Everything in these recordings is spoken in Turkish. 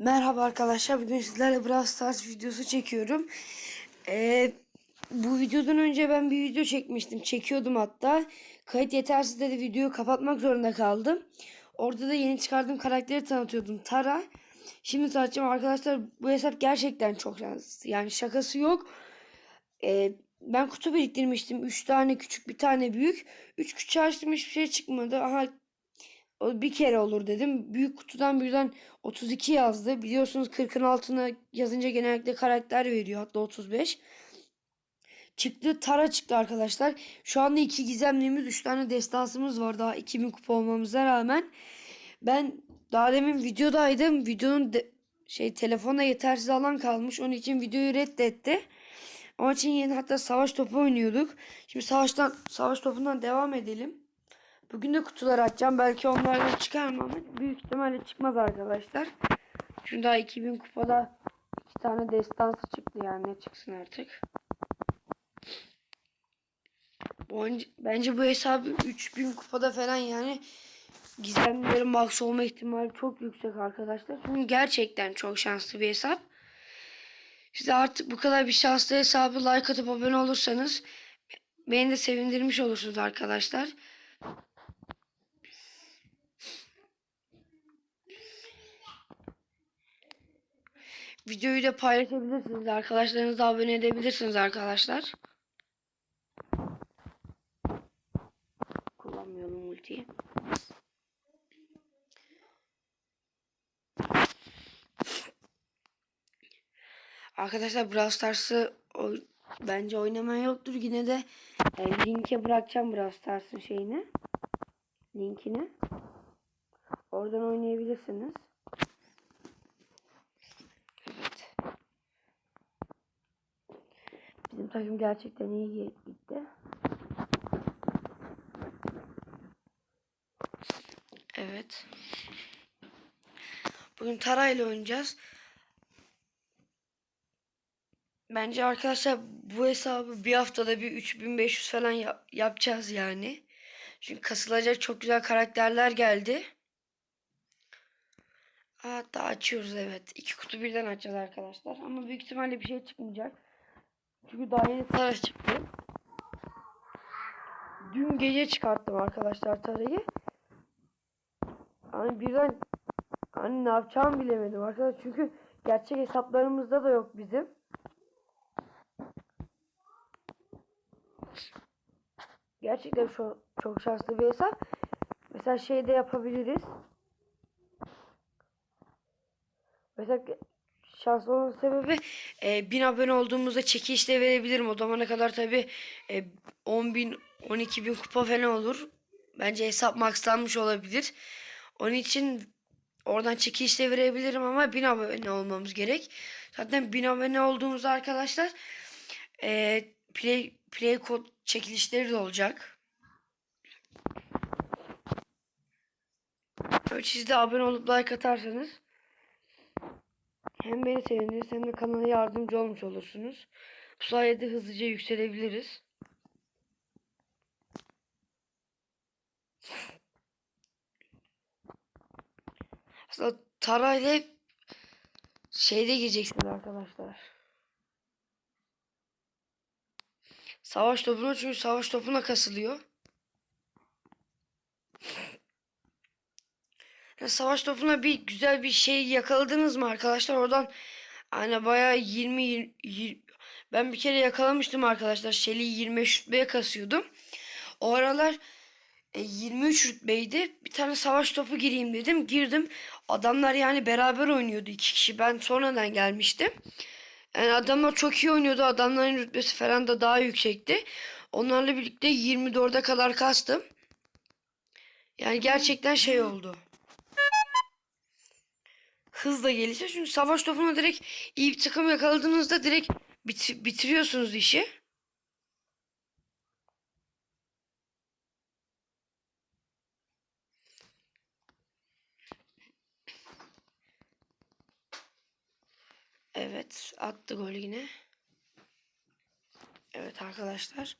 Merhaba arkadaşlar. Bugün sizlerle Brawl Stars videosu çekiyorum. Ee, bu videodan önce ben bir video çekmiştim. Çekiyordum hatta. Kayıt yetersiz dedi videoyu kapatmak zorunda kaldım. Orada da yeni çıkardığım karakteri tanıtıyordum. Tara. Şimdi tanıtacağım arkadaşlar. Bu hesap gerçekten çok şanslı. Yani şakası yok. Ee, ben kutu biriktirmiştim. 3 tane küçük bir tane büyük. 3 küçük açtım hiçbir şey çıkmadı. Aha bir kere olur dedim. Büyük kutudan birden 32 yazdı. Biliyorsunuz 40'ın altına yazınca genellikle karakter veriyor. Hatta 35. Çıktı Tara çıktı arkadaşlar. Şu anda iki gizemliğimiz 3 tane destansımız var. Daha 2000 kupa olmamıza rağmen. Ben daha demin videodaydım. Videonun de, şey telefonda yetersiz alan kalmış. Onun için videoyu reddetti. Onun için yeni hatta savaş topu oynuyorduk. Şimdi savaştan savaş topundan devam edelim. Bugün de kutular açacağım. Belki onlardan çıkar mı büyük ihtimalle çıkmaz arkadaşlar. Çünkü daha 2000 kupada iki tane destansı çıktı yani ne çıksın artık. Bence bu hesabı 3000 kupada falan yani gizemlilerin max olma ihtimali çok yüksek arkadaşlar. Çünkü gerçekten çok şanslı bir hesap. Size artık bu kadar bir şanslı hesabı like atıp abone olursanız beni de sevindirmiş olursunuz arkadaşlar. Videoyu da paylaşabilirsiniz. Arkadaşlarınızla abone edebilirsiniz arkadaşlar. Kullanmıyorum ultiyi. Arkadaşlar Brawl Stars'ı bence oynamayan yoktur. Yine de e, linke bırakacağım Brawl Stars'ın şeyini. Linkini. Oradan oynayabilirsiniz. Bizim takım gerçekten iyi gitti. Evet. Bugün Tara ile oynayacağız. Bence arkadaşlar bu hesabı bir haftada bir 3500 falan yap- yapacağız yani. Çünkü kasılacak çok güzel karakterler geldi. Hatta açıyoruz evet. İki kutu birden açacağız arkadaşlar. Ama büyük ihtimalle bir şey çıkmayacak. Çünkü daha yeni tara çıktı. Dün gece çıkarttım arkadaşlar tarayı. Hani birden hani ne yapacağımı bilemedim arkadaşlar. Çünkü gerçek hesaplarımızda da yok bizim. Gerçekten çok, çok şanslı bir hesap. Mesela şey de yapabiliriz. Mesela şanslı olmanın sebebi e, 1000 abone olduğumuzda çekiliş de verebilirim. O zamana kadar tabi e, 10 bin 12 bin kupa falan olur. Bence hesap maxlanmış olabilir. Onun için oradan çekiliş de verebilirim ama 1000 abone olmamız gerek. Zaten 1000 abone olduğumuzda arkadaşlar e, play, play kod çekilişleri de olacak. Evet, Siz de abone olup like atarsanız hem beni seviniriz hem de kanala yardımcı olmuş olursunuz. Bu sayede hızlıca yükselebiliriz. Aslında Tara ile şeyde gireceksiniz arkadaşlar. Savaş topuna çünkü savaş topuna kasılıyor. Ya savaş topuna bir güzel bir şey yakaladınız mı arkadaşlar? Oradan hani bayağı 20, 20 ben bir kere yakalamıştım arkadaşlar. Shelly'i 25 rütbeye kasıyordum. O aralar e, 23 rütbeydi. Bir tane savaş topu gireyim dedim. Girdim. Adamlar yani beraber oynuyordu iki kişi. Ben sonradan gelmiştim. Yani adamlar çok iyi oynuyordu. Adamların rütbesi falan da daha yüksekti. Onlarla birlikte 24'e kadar kastım. Yani gerçekten şey oldu. Hızla gelişiyor. Çünkü savaş topuna direkt iyi bir takım yakaladığınızda direkt bit- bitiriyorsunuz işi. Evet attı gol yine. Evet arkadaşlar.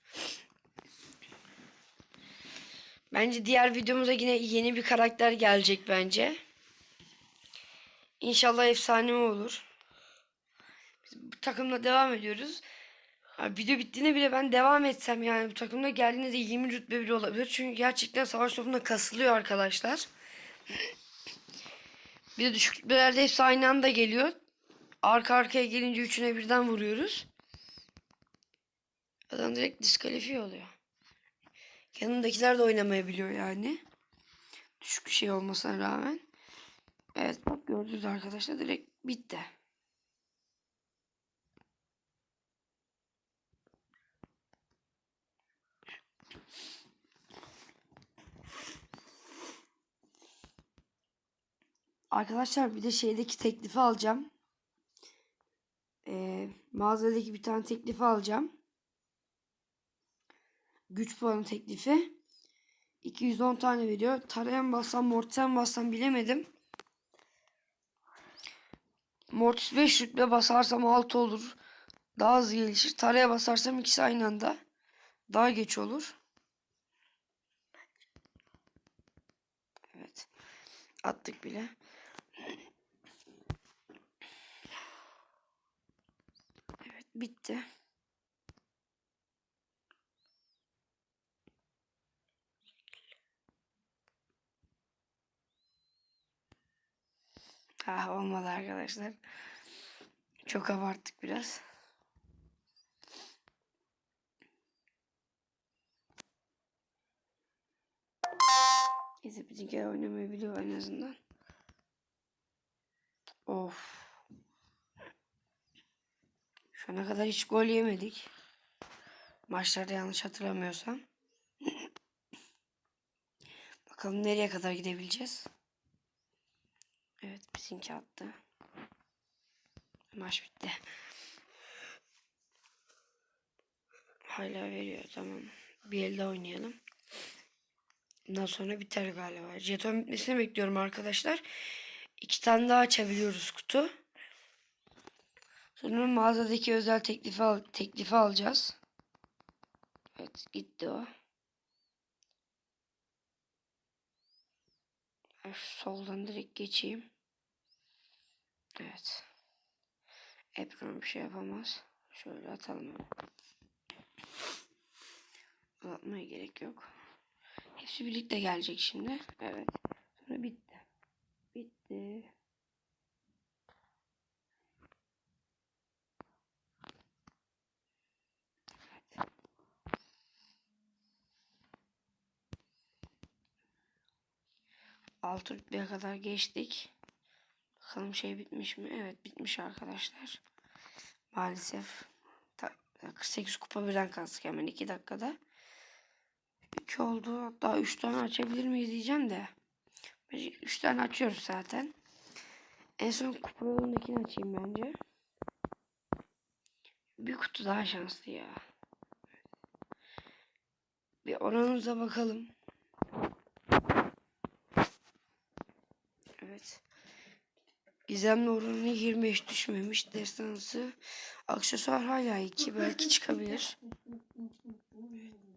Bence diğer videomuza yine yeni bir karakter gelecek bence. İnşallah efsane olur. Biz bu takımla devam ediyoruz. Ha, video bittiğinde bile ben devam etsem yani bu takımda geldiğinde de 20 rütbe bile olabilir. Çünkü gerçekten savaş topunda kasılıyor arkadaşlar. Bir de düşük rütbelerde hepsi aynı anda geliyor. Arka arkaya gelince üçüne birden vuruyoruz. Adam direkt diskalifiye oluyor. Yanındakiler de oynamayabiliyor yani. Düşük bir şey olmasına rağmen. Evet bak gördünüz arkadaşlar direkt bitti. Arkadaşlar bir de şeydeki teklifi alacağım. Ee, mağazadaki bir tane teklifi alacağım. Güç puanı teklifi. 210 tane veriyor. Tarayan bassam, mortisen bassam bilemedim. Mortis 5 rütbe basarsam 6 olur. Daha hızlı gelişir. Taraya basarsam ikisi aynı anda. Daha geç olur. Evet. Attık bile. Evet bitti. Ah olmadı arkadaşlar. Çok abarttık biraz. Neyse bizimkiler oynamayı biliyor en azından. Of. Şu ana kadar hiç gol yemedik. Maçlarda yanlış hatırlamıyorsam. Bakalım nereye kadar gidebileceğiz. Evet bizimki attı. Maç bitti. Hala veriyor tamam. Bir elde oynayalım. Bundan sonra biter galiba. Jeton bitmesini bekliyorum arkadaşlar. İki tane daha açabiliyoruz kutu. Sonra mağazadaki özel teklifi, al teklifi alacağız. Evet gitti o. Soldan direkt geçeyim. Evet. Ebron bir şey yapamaz. Şöyle atalım. Uzatmaya gerek yok. Hepsi birlikte gelecek şimdi. Evet. Sonra bitti. Bitti. 6 rütbeye kadar geçtik. Bakalım şey bitmiş mi? Evet bitmiş arkadaşlar. Maalesef 48 kupa birden kalsın hemen 2 dakikada. 2 oldu. Hatta 3 tane açabilir miyiz diyeceğim de. 3 tane açıyoruz zaten. En son kupa yolundakini açayım bence. Bir kutu daha şanslı ya. Bir oranımıza bakalım. Evet. Gizemli oranı 25 düşmemiş. Destansı. Aksesuar hala 2. Belki çıkabilir.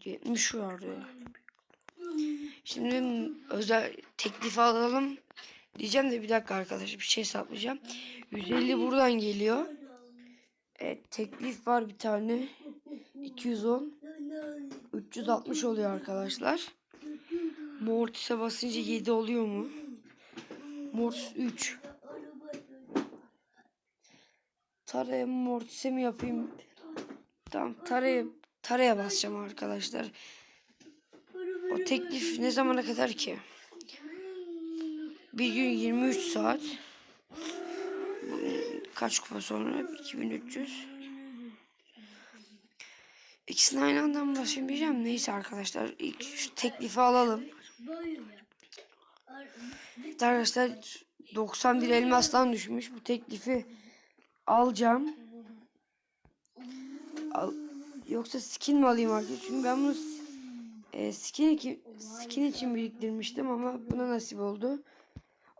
70 vardı. Şimdi özel teklif alalım. Diyeceğim de bir dakika arkadaşlar bir şey hesaplayacağım. 150 buradan geliyor. Evet teklif var bir tane. 210. 360 oluyor arkadaşlar. Mortis'e basınca 7 oluyor mu? Mortis 3. Taraya Mortis'e mi yapayım? Tamam taraya, taraya basacağım arkadaşlar. O teklif ne zamana kadar ki? Bir gün 23 saat. Kaç kupa sonra? 2300. İkisini aynı anda mı basayım diyeceğim. Neyse arkadaşlar ilk şu teklifi alalım. Arkadaşlar 91 elmastan düşmüş. Bu teklifi alacağım. Al, yoksa skin mi alayım artık? Çünkü ben bunu e, skin, skin için biriktirmiştim ama buna nasip oldu.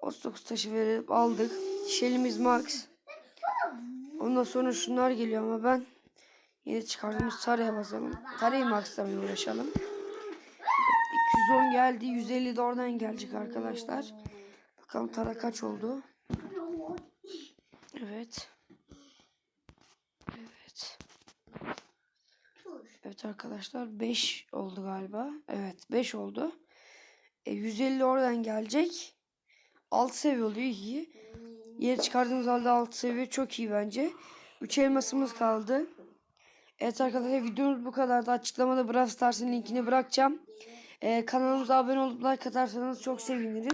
39 taşı verip aldık. Shell'imiz max. Ondan sonra şunlar geliyor ama ben yeni çıkardığımız taraya basalım. Tarayı maxlamaya uğraşalım. 210 geldi. 150 de oradan gelecek arkadaşlar. Bakalım tara kaç oldu. Evet. Evet. Evet arkadaşlar 5 oldu galiba. Evet 5 oldu. E, 150 oradan gelecek. 6 seviye oluyor iyi. Yeri çıkardığımız halde 6 seviye çok iyi bence. 3 elmasımız kaldı. Evet arkadaşlar videomuz bu kadardı. Açıklamada Brawl Stars'ın linkini bırakacağım. E, kanalımıza abone olup like atarsanız çok seviniriz.